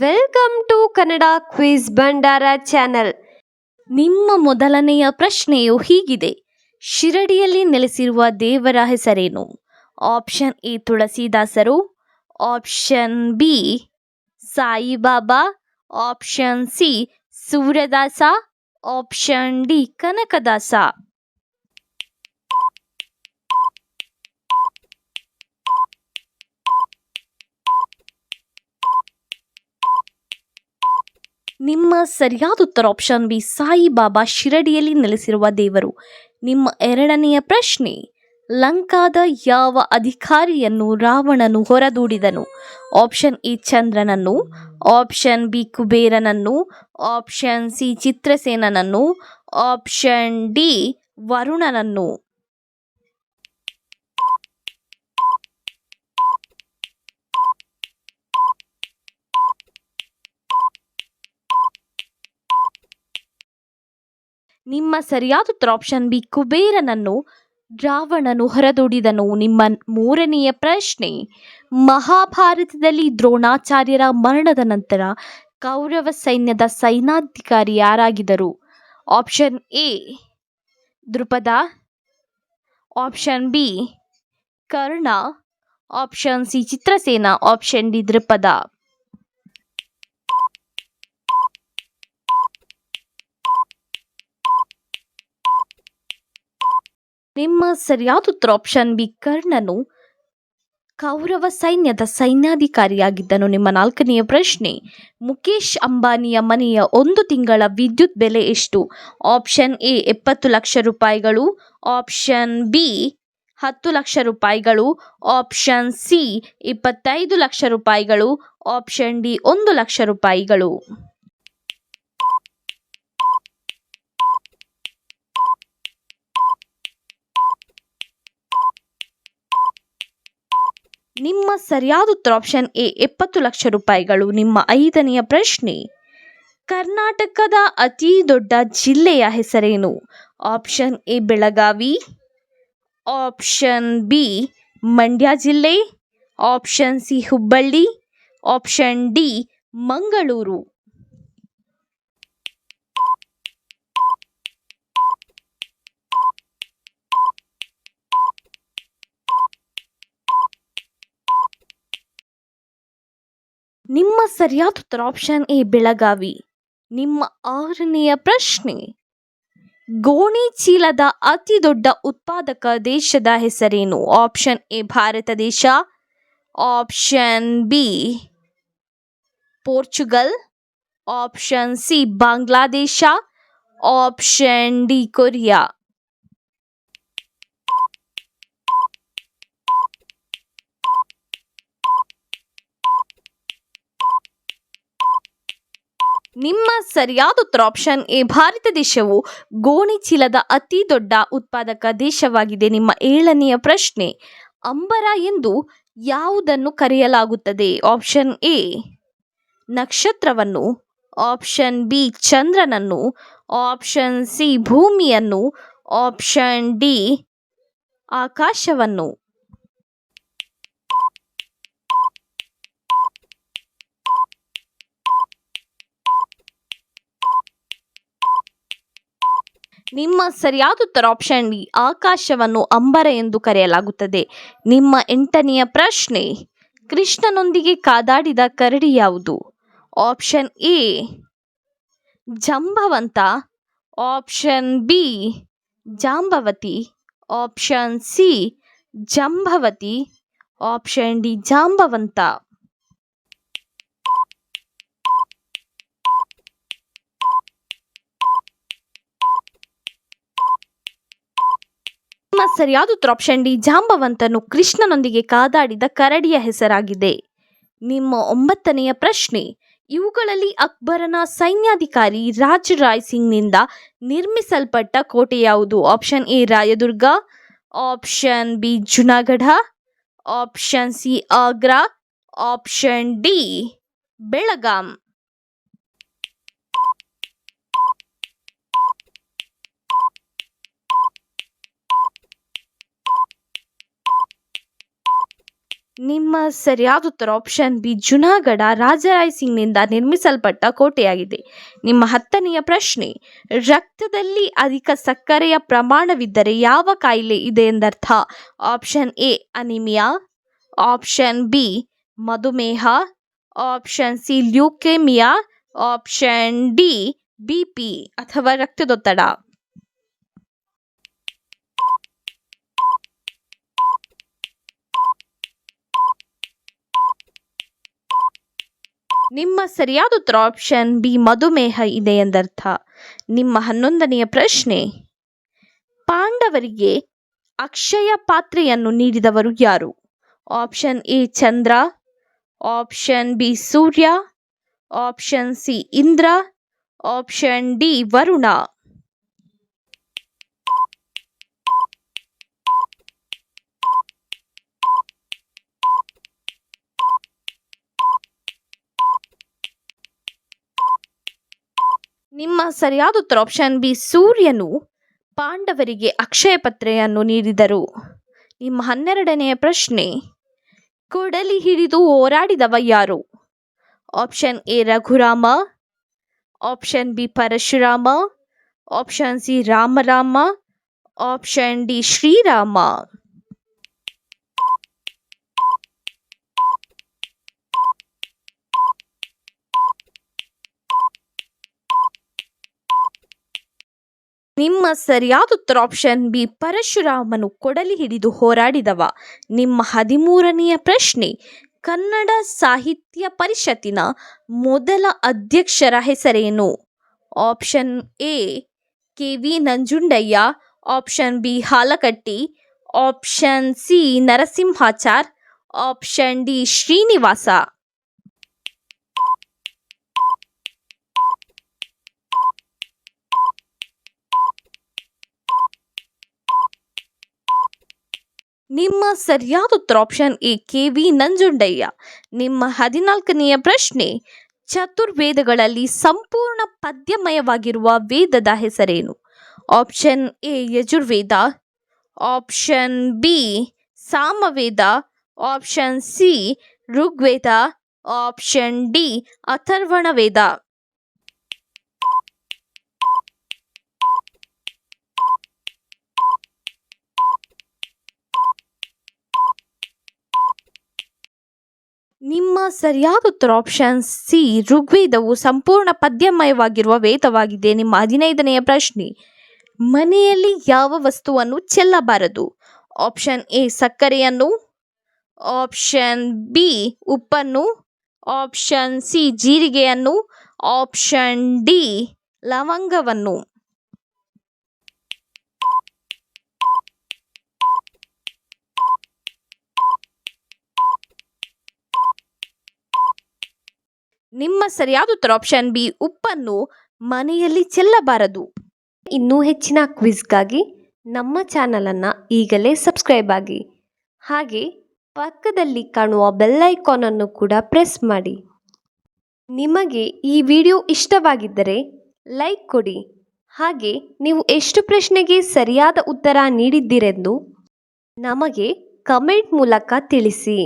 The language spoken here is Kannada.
Welcome to Kannada quiz Bhandara channel ನಿಮ್ಮ ಮೊದಲನೆಯ ಪ್ರಶ್ನೆಯು ಹೀಗಿದೆ. ಶಿರಡಿಯಲ್ಲಿ ನೆಲೆಸಿರುವ ದೇವರ ಹೆಸರೇನು? Option A ತುಳಸಿದಾಸರು. Option B Sai Baba. Option C Suryadasa. Option D Kanakadasa. ನಿಮ್ಮ ಸರಿಯಾದ ಉತ್ತರ ಆಪ್ಷನ್ ಬಿ ಸಾಯಿಬಾಬಾ ಶಿರಡಿಯಲ್ಲಿ ನೆಲೆಸಿರುವ ದೇವರು. ನಿಮ್ಮ ಎರಡನೆಯ ಪ್ರಶ್ನೆ, ಲಂಕಾದ ಯಾವ ಅಧಿಕಾರಿಯನ್ನು ರಾವಣನು ಹೊರದೂಡಿದನು? ಆಪ್ಷನ್ ಎ ಚಂದ್ರನನ್ನು ಆಪ್ಷನ್ ಬಿ ಕುಬೇರನನ್ನು ಆಪ್ಷನ್ ಸಿ ಚಿತ್ರಸೇನನನ್ನು ಆಪ್ಷನ್ ಡಿ ವರುಣನನ್ನು. ನಿಮ್ಮ ಸರಿಯಾದ ಉತ್ತರ ಆಪ್ಷನ್ ಬಿ ಕುಬೇರನನ್ನು, ರಾವಣನು ಹೊರದೂಡಿದನು. ನಿಮ್ಮ ಮೂರನೆಯ ಪ್ರಶ್ನೆ, ಮಹಾಭಾರತದಲ್ಲಿ ದ್ರೋಣಾಚಾರ್ಯರ ಮರಣದ ನಂತರ ಕೌರವ ಸೈನ್ಯದ ಸೈನಾಧಿಕಾರಿ ಯಾರಾಗಿದ್ದರು? Option A Drupada option B Karna. Option C Chitrasena. Option D Drupada ನಿಮ್ಮ ಸರಿಯಾದ ಉತ್ತರ ಆಪ್ಷನ್ ಬಿ ಕರ್ಣನು ಕೌರವ ಸೈನ್ಯದ ಸೈನ್ಯಾಧಿಕಾರಿಯಾಗಿದ್ದನು. ನಿಮ್ಮ ನಾಲ್ಕನೆಯ ಪ್ರಶ್ನೆ ಮುಖೇಶ್ ಅಂಬಾನಿಯ ಮನೆಯ ಒಂದು ತಿಂಗಳ ವಿದ್ಯುತ್ ಬೆಲೆ ಎಷ್ಟು? ಆಪ್ಷನ್ ಎ, ಎಪ್ಪತ್ತು ಲಕ್ಷ ರೂಪಾಯಿಗಳು. ಆಪ್ಷನ್ ಬಿ, ಹತ್ತು ಲಕ್ಷ ರೂಪಾಯಿಗಳು. ಆಪ್ಷನ್ ಸಿ, ಇಪ್ಪತ್ತೈದು ಲಕ್ಷ ರೂಪಾಯಿಗಳು. ಆಪ್ಷನ್ ಡಿ, ಒಂದು ಲಕ್ಷ ರೂಪಾಯಿಗಳು. ನಿಮ್ಮ ಸರಿಯಾದ ಉತ್ತರ ಆಪ್ಷನ್ ಎ, ಎಪ್ಪತ್ತು ಲಕ್ಷ ರೂಪಾಯಿಗಳು. ನಿಮ್ಮ ಐದನೆಯ ಪ್ರಶ್ನೆ, ಕರ್ನಾಟಕದ ಅತಿ ದೊಡ್ಡ ಜಿಲ್ಲೆಯ ಹೆಸರೇನು? Option A, Belagavi. Option B, Mandya ಜಿಲ್ಲೆ. Option C, Hubballi. Option D, Mangaluru. ನಿಮ್ಮ ಸರಿಯಾದ ಉತ್ತರ ಆಪ್ಷನ್ ಎ ಬೆಳಗಾವಿ. ನಿಮ್ಮ ಆರನೆಯ ಪ್ರಶ್ನೆ, ಗೋಣಿ ಚೀಲದ ಅತಿ ದೊಡ್ಡ ಉತ್ಪಾದಕ ದೇಶದ ಹೆಸರೇನು? ಆಪ್ಷನ್ ಎ ಭಾರತ ದೇಶ. Option B Portugal. Option C Bangladesh. Option D Korea. ನಿಮ್ಮ ಸರಿಯಾದ ಉತ್ತರ ಆಪ್ಷನ್ ಎ ಭಾರತ ದೇಶವು ಗೋಣಿ ಚೀಲದ ಅತಿ ದೊಡ್ಡ ಉತ್ಪಾದಕ ದೇಶವಾಗಿದೆ ನಿಮ್ಮ ಏಳನೆಯ ಪ್ರಶ್ನೆ. ಅಂಬರ ಎಂದು ಯಾವುದನ್ನು ಕರೆಯಲಾಗುತ್ತದೆ? ಆಪ್ಷನ್ ಎ ನಕ್ಷತ್ರವನ್ನು. ಆಪ್ಷನ್ ಬಿ ಚಂದ್ರನನ್ನು. ಆಪ್ಷನ್ ಸಿ ಭೂಮಿಯನ್ನು. ಆಪ್ಷನ್ ಡಿ ಆಕಾಶವನ್ನು. ನಿಮ್ಮ ಸರಿಯಾದ ಉತ್ತರ ಆಪ್ಷನ್ ಡಿ, ಆಕಾಶವನ್ನು ಅಂಬರ ಎಂದು ಕರೆಯಲಾಗುತ್ತದೆ. ನಿಮ್ಮ ಎಂಟನೆಯ ಪ್ರಶ್ನೆ, ಕೃಷ್ಣನೊಂದಿಗೆ ಕಾದಾಡಿದ ಕರಡಿ ಯಾವುದು? Option A, Jambavanta. Option B, Jambavati. Option C, Jambavati. Option D, Jambavanta ನಿಮ್ಮ ಸರಿಯಾದ ಆಪ್ಷನ್ ಡಿ ಜಾಂಬವಂತನು ಕೃಷ್ಣನೊಂದಿಗೆ ಕಾದಾಡಿದ ಕರಡಿಯ ಹೆಸರಾಗಿದೆ. ನಿಮ್ಮ ಒಂಬತ್ತನೆಯ ಪ್ರಶ್ನೆ, ಇವುಗಳಲ್ಲಿ ಅಕ್ಬರನ ಸೈನ್ಯಾಧಿಕಾರಿ ರಾಜ್ ರಾಯ್ ಸಿಂಗ್ನಿಂದ ನಿರ್ಮಿಸಲ್ಪಟ್ಟ ಕೋಟೆ ಯಾವುದು? Option A, Rayadurga, option B, Junagadh, option C, Agra, option D, Belgaum. ನಿಮ್ಮ ಸರಿಯಾದ ಉತ್ತರ ಆಪ್ಷನ್ ಬಿ ಜುನಾಗಢ ರಾಜರಾಯ್ ಸಿಂಗ್ನಿಂದ ನಿರ್ಮಿಸಲ್ಪಟ್ಟ ಕೋಟೆಯಾಗಿದೆ. ನಿಮ್ಮ ಹತ್ತನೆಯ ಪ್ರಶ್ನೆ, ರಕ್ತದಲ್ಲಿ ಅಧಿಕ ಸಕ್ಕರೆಯ ಪ್ರಮಾಣವಿದ್ದರೆ ಯಾವ ಕಾಯಿಲೆ ಇದೆ ಎಂದರ್ಥ? Option A anaemia option B ಮಧುಮೇಹ. Option C leukaemia option D B P ಅಥವಾ ರಕ್ತದೊತ್ತಡ. ನಿಮ್ಮ ಸರಿಯಾದ ಉತ್ತರ ಆಪ್ಷನ್ ಬಿ ಮಧುಮೇಹ ಇದೆ ಎಂದರ್ಥ. ನಿಮ್ಮ ಹನ್ನೊಂದನೆಯ ಪ್ರಶ್ನೆ, ಪಾಂಡವರಿಗೆ ಅಕ್ಷಯ ಪಾತ್ರೆಯನ್ನು ನೀಡಿದವರು ಯಾರು? Option A Chandra option B Surya option C Indra option D Varuna. ನಿಮ್ಮ ಸರಿಯಾದ ಉತ್ತರ ಆಪ್ಷನ್ ಬಿ ಸೂರ್ಯನು ಪಾಂಡವರಿಗೆ ಅಕ್ಷಯ ಪತ್ರೆಯನ್ನು ನೀಡಿದರು. ನಿಮ್ಮ ಹನ್ನೆರಡನೆಯ ಪ್ರಶ್ನೆ, ಕೊಡಲಿ ಹಿಡಿದು ಹೋರಾಡಿದವ ಯಾರು? Option A Raghurama. Option B Parashurama. Option C Ramarama. Option D Shrirama. ನಿಮ್ಮ ಸರಿಯಾದ ಉತ್ತರ ಆಪ್ಷನ್ ಬಿ, ಪರಶುರಾಮನು ಕೊಡಲಿ ಹಿಡಿದು ಹೋರಾಡಿದವ. ನಿಮ್ಮ ಹದಿಮೂರನೆಯ ಪ್ರಶ್ನೆ, ಕನ್ನಡ ಸಾಹಿತ್ಯ ಪರಿಷತ್ತಿನ ಮೊದಲ ಅಧ್ಯಕ್ಷರ ಹೆಸರೇನು? Option A, K V Nanjundayya. Option B, Halakatti. Option C, Narasimhachar. Option D, Srinivasa. ನಿಮ್ಮ ಸರಿಯಾದ ಉತ್ತರ option A K V Nanjundayya. ನಿಮ್ಮ ಹದಿನಾಲ್ಕನೆಯ ಪ್ರಶ್ನೆ, ಚತುರ್ವೇದಗಳಲ್ಲಿ ಸಂಪೂರ್ಣ ಪದ್ಯಮಯವಾಗಿರುವ ವೇದದ ಹೆಸರೇನು? Option A Yajurveda option B Samaveda option C Rigveda option D Atharvana Veda ನಿಮ್ಮ ಸರಿಯಾದ ಉತ್ತರ ಆಪ್ಷನ್ ಸಿ ಋಗ್ವೇದವು ಸಂಪೂರ್ಣ ಪದ್ಯಮಯವಾಗಿರುವ ವೇದವಾಗಿದೆ. ನಿಮ್ಮ ಹದಿನೈದನೆಯ ಪ್ರಶ್ನೆ. ಮನೆಯಲ್ಲಿ ಯಾವ ವಸ್ತುವನ್ನು ಚೆಲ್ಲಬಾರದು? ಆಪ್ಷನ್ ಎ ಸಕ್ಕರೆಯನ್ನು. ಆಪ್ಷನ್ ಬಿ ಉಪ್ಪನ್ನು. ಆಪ್ಷನ್ ಸಿ ಜೀರಿಗೆಯನ್ನು. ಆಪ್ಷನ್ ಡಿ ಲವಂಗವನ್ನು. ನಿಮ್ಮ ಸರಿಯಾದ ಉತ್ತರ ಆಪ್ಷನ್ ಬಿ ಉಪ್ಪನ್ನು ಮನೆಯಲ್ಲಿ ಚೆಲ್ಲಬಾರದು. ಇನ್ನೂ ಹೆಚ್ಚಿನ ಕ್ವಿಜ್ಗಾಗಿ ನಮ್ಮ ಚಾನಲನ್ನು ಈಗಲೇ ಸಬ್ಸ್ಕ್ರೈಬ್ ಆಗಿ. ಹಾಗೆ ಪಕ್ಕದಲ್ಲಿ ಕಾಣುವ ಬೆಲ್ ಐಕಾನನ್ನು ಕೂಡ ಪ್ರೆಸ್ ಮಾಡಿ. ನಿಮಗೆ ಈ ವಿಡಿಯೋ ಇಷ್ಟವಾಗಿದ್ದರೆ ಲೈಕ್ ಕೊಡಿ. ಹಾಗೆ ನೀವು ಎಷ್ಟು ಪ್ರಶ್ನೆಗೆ ಸರಿಯಾದ ಉತ್ತರ ನೀಡಿದ್ದೀರೆಂದು ನಮಗೆ ಕಮೆಂಟ್ ಮೂಲಕ ತಿಳಿಸಿ.